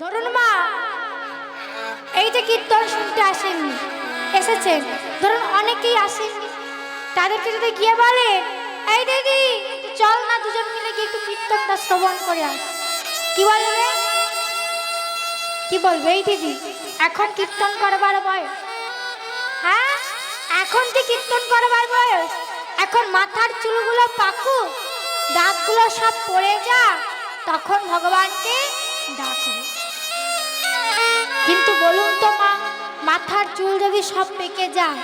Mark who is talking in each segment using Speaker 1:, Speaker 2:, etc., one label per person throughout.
Speaker 1: ধরুন মা এই যে কীর্তন শুনতে আসেননি এসেছেন ধরুন অনেকেই আসেননি তাদেরকে যদি গিয়ে বলে, এই দিদি, চল না দুজন মিলে গিয়ে একটু কীর্তনটা শ্রবণ করে আস কি বলবে? কি বলবে? এই দিদি, এখন কীর্তন করবার বয়স। হ্যাঁ? এখন কি কীর্তন করবার বয়স, এখন মাথার চুলগুলো পাকু, দাগগুলো সব পড়ে যা, তখন ভগবানকে ডাকবে। কিন্তু বলুন তো মা, মাথার চুল যদি সব পেকে যায়,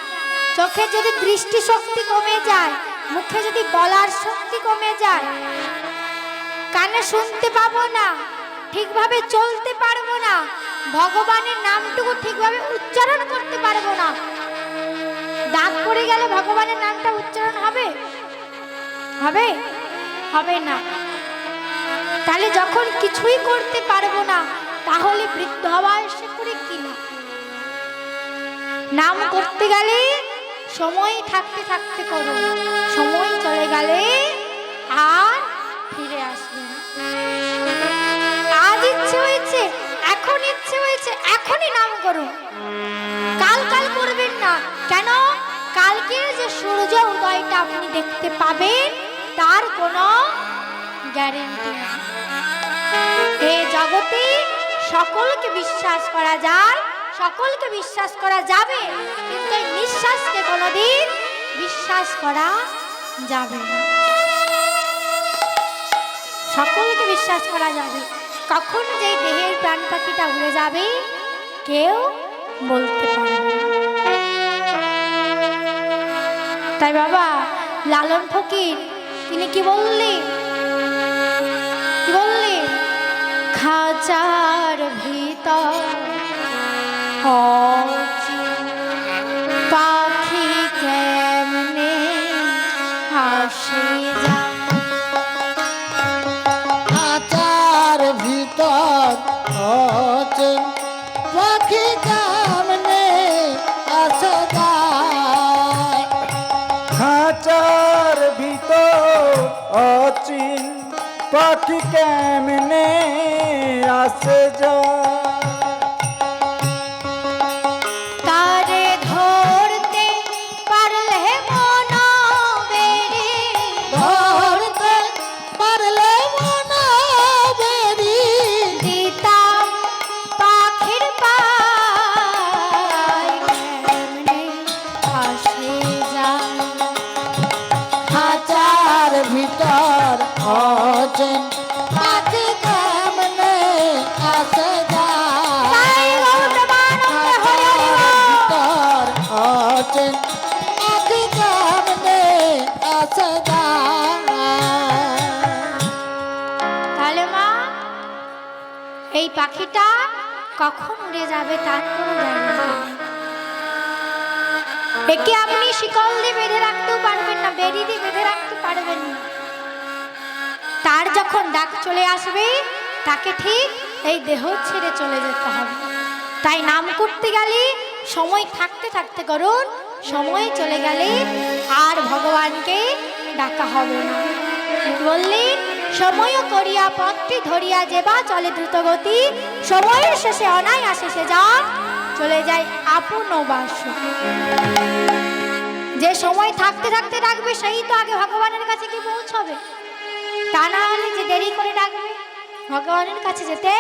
Speaker 1: চোখে যদি দৃষ্টি শক্তি কমে যায়, মুখে যদি বলার শক্তি কমে যায়, কানে শুনতে পাবো না, ঠিকভাবে চলতে পারব না, ভগবানের নামটুকু ঠিকভাবে উচ্চারণ করতে পারব না। দাগ পড়ে গেলে ভগবানের নামটা উচ্চারণ হবে? হবে? হবে না। তাহলে যখন কিছুই করতে পারব না তাহলে বৃদ্ধ বয়সে করে কি নাম করতে গেলে সময় থাকতে থাকতে করো। সময় চলে গেলে আর ফিরে আসবে আজ ইচ্ছে হয়েছে, এখন ইচ্ছে হয়েছে, এখনই নাম করুন কাল কাল করবেন না। কেন? কালকে যে সূর্য উদয়টা আপনি দেখতে পাবেন, তার কোনো গ্যারেন্টি নেই। এ জগতে সকলকে বিশ্বাস করা যায়, সকলকে বিশ্বাস করা যাবে, কিন্তু এই নিঃশ্বাসকে কোনোদিন বিশ্বাস করা যাবে না। সকলকে বিশ্বাস করা যাবে। কখন যে দেহের প্রাণ পাখিটা উড়ে যাবে, কেউ বলতে পারবে তাই বাবা, লালন ফকির, তিনি কি বললেন? কি বললেন? অচিন পাখি কেমনে যায়
Speaker 2: আচার ভিতর অচেন পাখি কামনে আসে যায়
Speaker 3: খাঁচার ভিতর অচিন। পাখি আসে যায়
Speaker 1: এই পাখিটা কখন উড়ে যাবে তার একে আপনি শিকল দিয়ে বেঁধে রাখতেও পারবেন না বেরি দিয়ে বেঁধে রাখতে পারবেন না। তার যখন ডাক চলে আসবে, তাকে ঠিক এই দেহ ছেড়ে চলে যেতে হবে। তাই নাম করতে গেলে সময় থাকতে থাকতে করুন, সময় চলে গেলে আর ভগবানকে ডাকা হবে না। বললেন সময় করিয়া পথটি ধরিয়া যেবা, চলে দ্রুতগতি। সময়ের শেষে অনায়াসে সে যা, চলে যায় আপন বাস। যে সময় থাকতে থাকতে ডাকবে, সেই তো আগে ভগবানের কাছে কি পৌঁছবে। তা না হলে যে দেরি করে ডাকবে, ভগবানের কাছে যেতে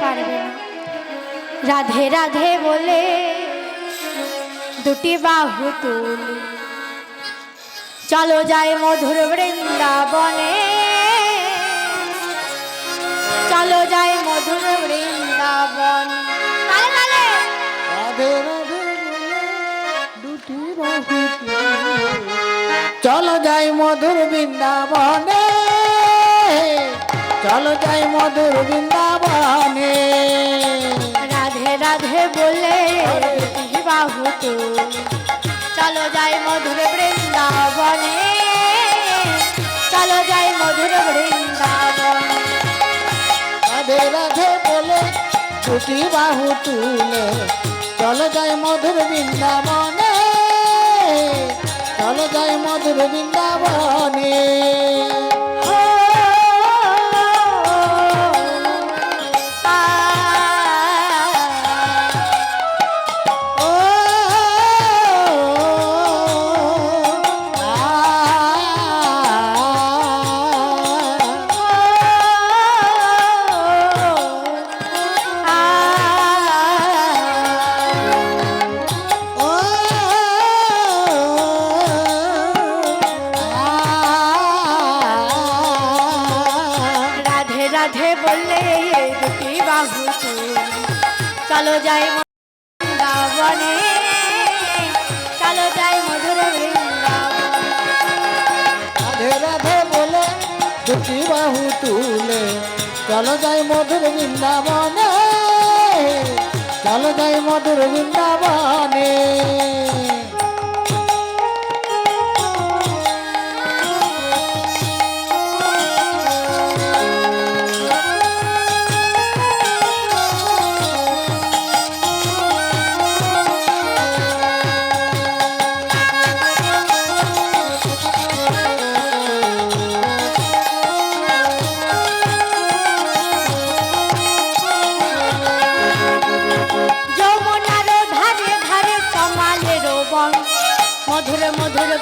Speaker 1: পারবে না। রাধে রাধে বলে, দুটি বাহু তুলি। চলো যাই মধুর বৃন্দাবনে। চলো যাই মধুর বৃন্দাবন। তালে তালে
Speaker 2: রাধে রাধে দুটি চলো যাই মধুর বৃন্দাবনে। চলো যাই মধুর বৃন্দাবনে।
Speaker 1: রাধে রাধে বলে বাহু চলো যাই মধুর বৃন্দাবনে।
Speaker 2: দুটি বাহু তুলে। চলো যাই মধুর বৃন্দাবনে। চলো যাই মধুর বৃন্দাবনে।
Speaker 1: রাধে
Speaker 2: বলে দুটি বাহু তুলে চলো যাই মধুর বৃন্দাবনে চলো যাই মধুর বৃন্দাবনে।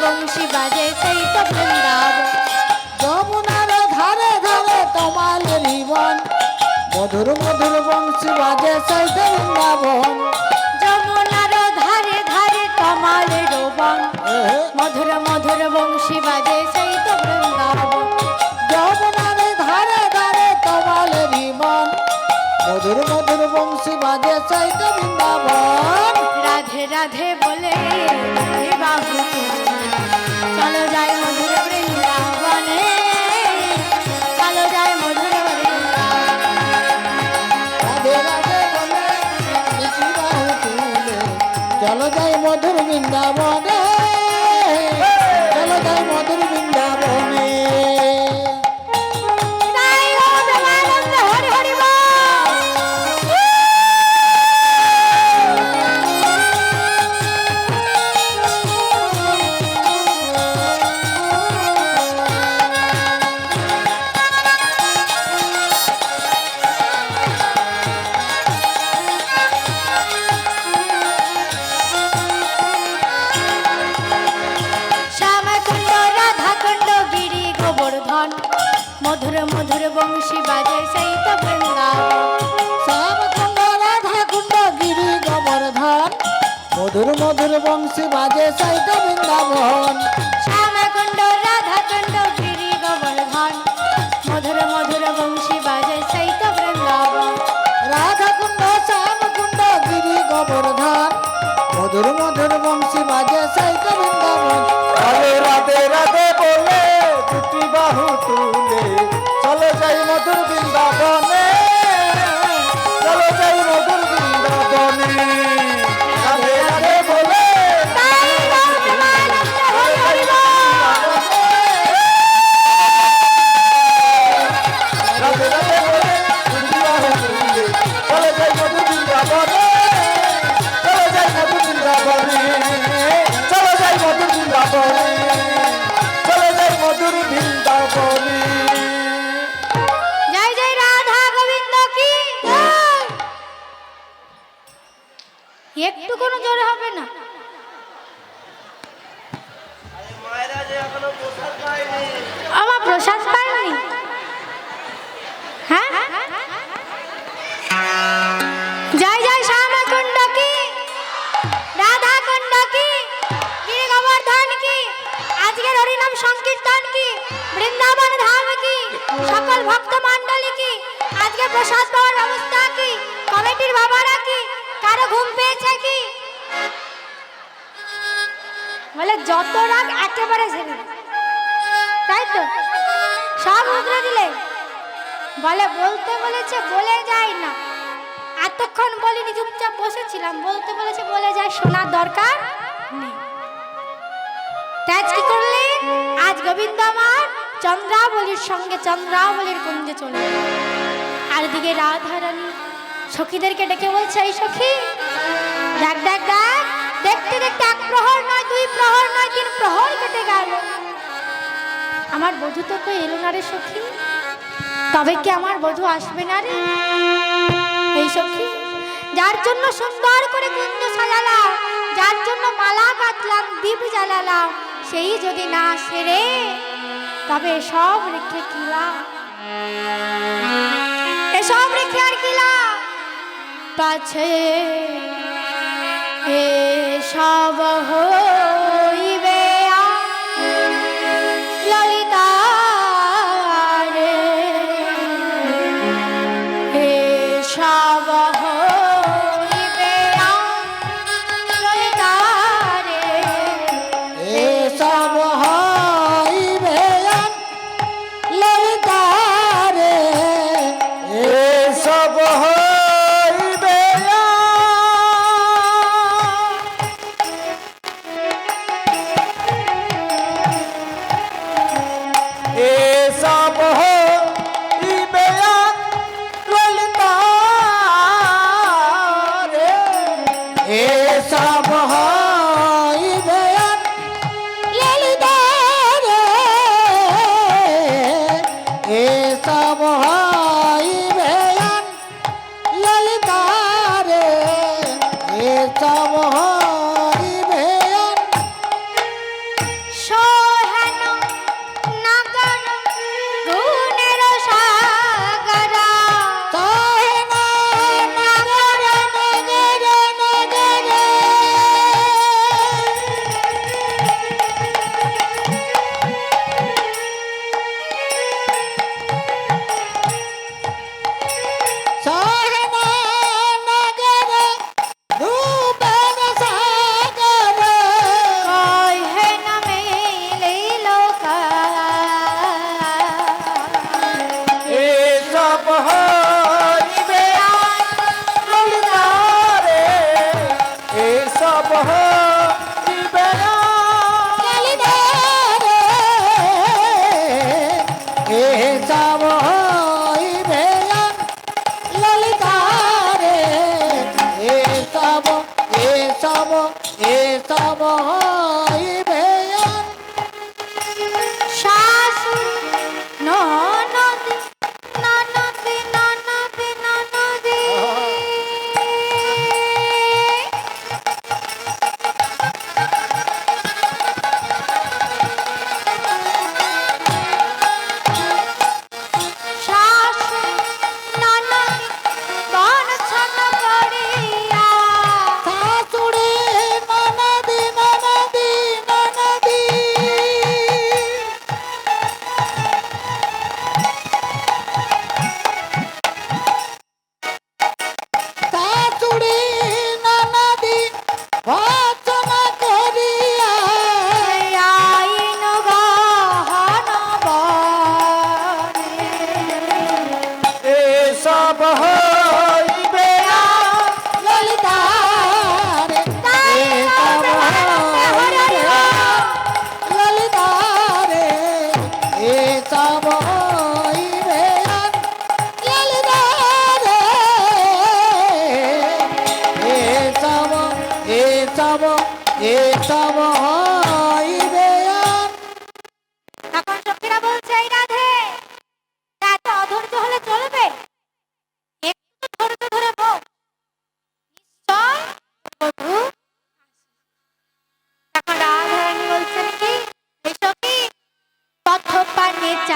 Speaker 1: বংশী বাজে সেই তো বৃন্দাবন।
Speaker 2: যমুনার ধারে ধারে তোমার জীবন। মধুর মধুর বংশী বাজে সৈত বৃন্দাবন।
Speaker 1: যমুনার ধারে ধারে কমালের বন
Speaker 2: এ,
Speaker 1: মধুর মধুর বংশী বাজে সেই তো বৃন্দাবন।
Speaker 2: যমুনার ধারে ধারে তোমার জীবন। মধুর মধুর বংশী বাজে
Speaker 1: যাই মধুর বৃন্দাবনে।
Speaker 2: রাধে রাধে বলে বাহু চলো যাই মধুর বৃন্দাবনে।
Speaker 1: কুঞ্জে চলে। আর দিকে রাধারানী সখীদেরকে ডেকে বলছে, এই সখী, দেখ দেখ দেখ, দেখতে দেখতে এক প্রহর নয়, দুই প্রহর নয়, তিন প্রহর কেটে গেল। আমার বধু তো কই এলো না রে সখী? তবে কি আমার বধু আসবে না রে? এই সখী, যার জন্য সুন্দর করে কুঞ্জ সাজালাম যার জন্য মালা গাঁথলাম দীপ জ্বালালাম সেই যদি না সেরে, তবে সব রেখে কিলাম এসব রেখে আর কিলাম পাছে
Speaker 3: এসব
Speaker 2: সব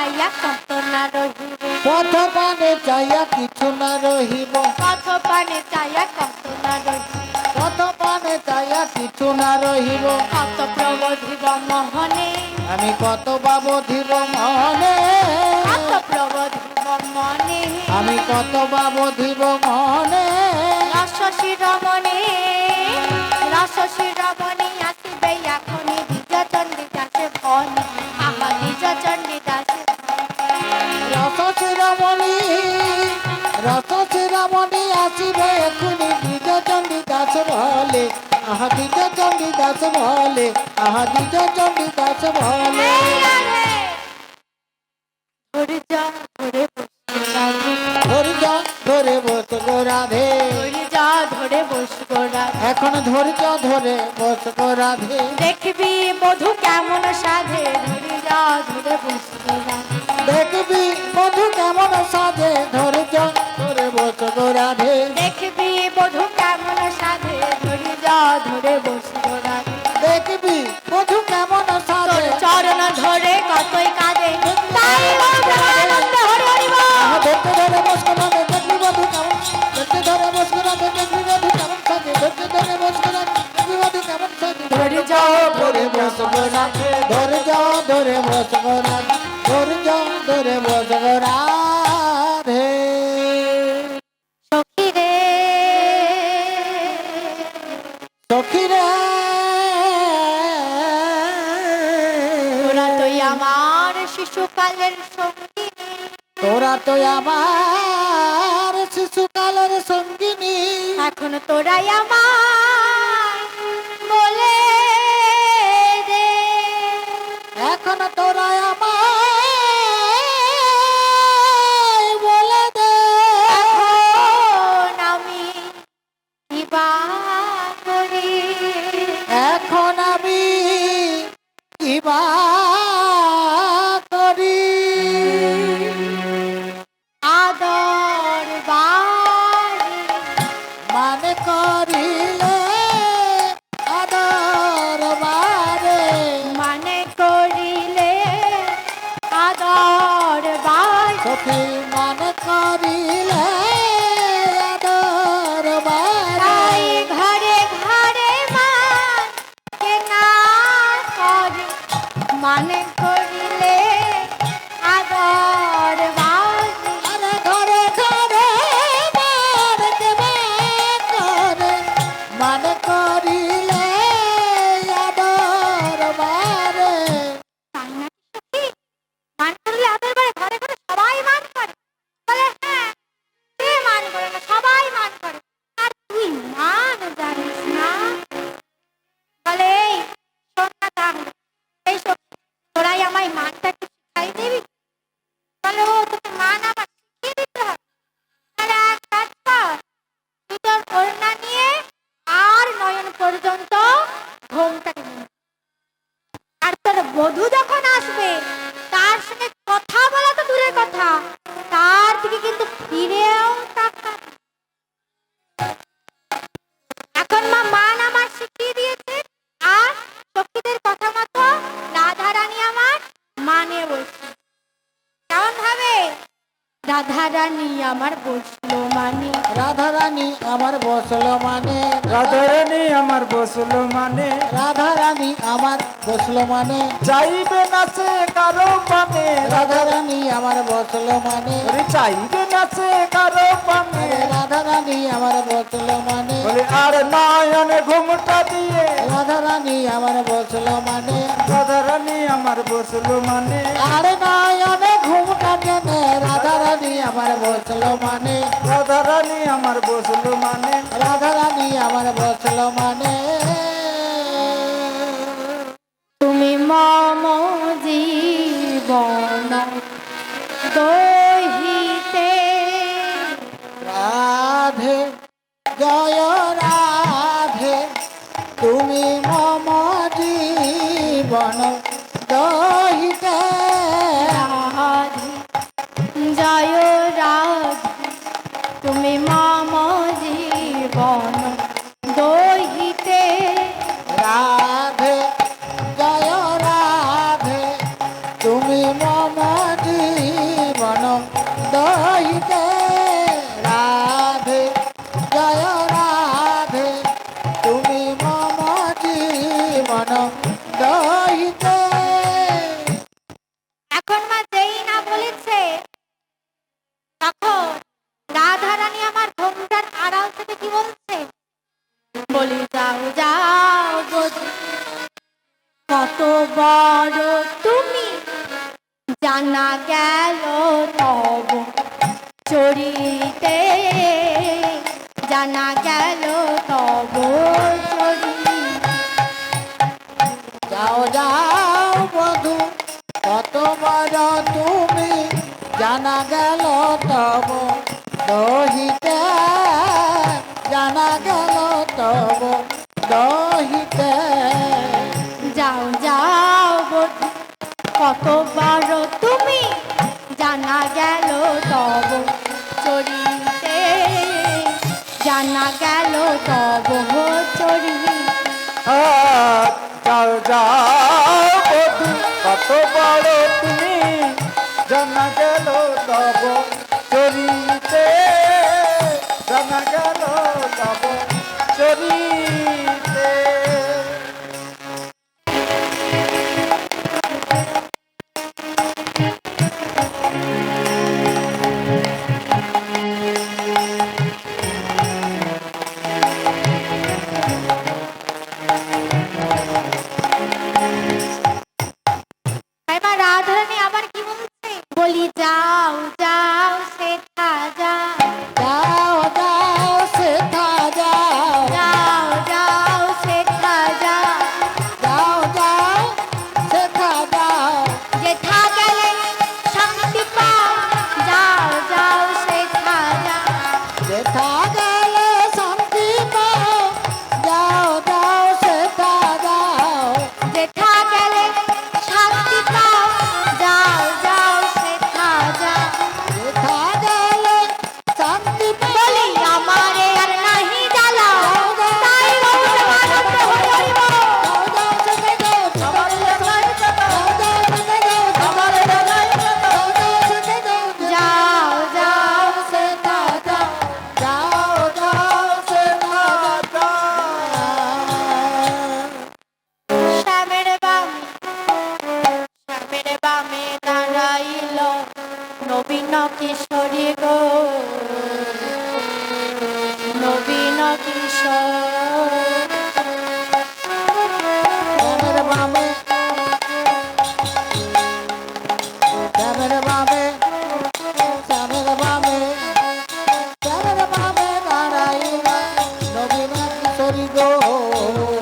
Speaker 1: চাইয়া কত না রহিব।
Speaker 2: পথ পানে চাইয়া কিছু না রহিব।
Speaker 1: পথ পানে চাইয়া কত না রহিব।
Speaker 2: পথ পানে চাইয়া কিছু না রহিব।
Speaker 1: কত প্রবোধিব মোহনে।
Speaker 2: আমি কত বাবধিব মনে
Speaker 1: কত প্রবোধিব মনে
Speaker 2: আমি কত বাবধিব মনে
Speaker 1: রসসী রমণে রসসী রমণে আসিবে এখনই। দ্বিজ চণ্ডী দাসে ভন আহা দ্বিজ চণ্ডী দাসে
Speaker 2: রস শিরমণি রস শিরমণি আসিবে এখুনি দ্বিজ চণ্ডী দাস বলে আহা দ্বিজ চণ্ডী দাস বলে আহা দ্বিজ চণ্ডী দাস বলে
Speaker 1: ধরে
Speaker 2: ধরে রাধে
Speaker 1: ধরে বসবো রাধে।
Speaker 2: এখন ধৈর্য ধরে বসবো রাধে।
Speaker 1: দেখবি বধু কেমন সাধে। ধৈর্য ধরে বসবো রাধে।
Speaker 2: দেখবি মধু কেমন সাজে ধৈর্য ধরে বসবো রাধে
Speaker 1: দেখবি বধু কেমন সাধে ধৈর্য ধরে বসবো রাধে
Speaker 2: দেখবি মধু কেমন সাজে।
Speaker 1: চরণ ধরে কতই কাঁদে। তাই।
Speaker 2: আহা ধরে বসবো রাধে দেখবি মধু কেমন ধরতে ধরে বসবো রাধে দেখবি মধু কেমন সাজে ধরতে ধরে বসবো রাধে দেখবি মধু কেমন
Speaker 1: ধৈর্য
Speaker 2: ধরে বসবো রাধে ধৈর্য ধরে বসবো রাধে ধৈর্য ধরে বসবো রাধে
Speaker 1: সখী রে।
Speaker 2: সখীরা
Speaker 1: তোরা তুই আমার শিশুকালের সঙ্গী
Speaker 2: তোরা তো আমার শিশুকালের সঙ্গিনী।
Speaker 1: এখন তোরাই আমার
Speaker 2: Okay. ざいます。মানে
Speaker 1: বলে চাইরে নাচে কারও পানে। রাধা রানী আমার বসল মানে।
Speaker 2: বলে
Speaker 3: আর নয়ন ঘুমটা দিয়ে।
Speaker 2: রাধা রানী আমার বসল মানে। রাধা রানী আমার বসল মানে। আর
Speaker 3: নয়ন ঘুমটা দিয়ে
Speaker 2: রাধা রানী আমার বসল মানে। রাধা রানী আমার বসল মানে। রাধা রানী আমার বসল মানে।
Speaker 1: তুমি মম জীবন দহিতে
Speaker 2: রাধে জয় রাধে। তুমি মম জীবন দহিতে।
Speaker 1: রাধে। জয় তুমি মম যাও যাও বধু কত বড় তুমি জানা গেল তব,
Speaker 2: দহিতে, জানা গেল তব, দহিতে।
Speaker 1: যাও যাও, বধু কত বড় তুমি জানা গেল তব চরিতে জানা গেল তব
Speaker 3: চরি যাও যাও কত বড় তুমি। জানা গেল তব
Speaker 1: কিশোরী
Speaker 2: গো।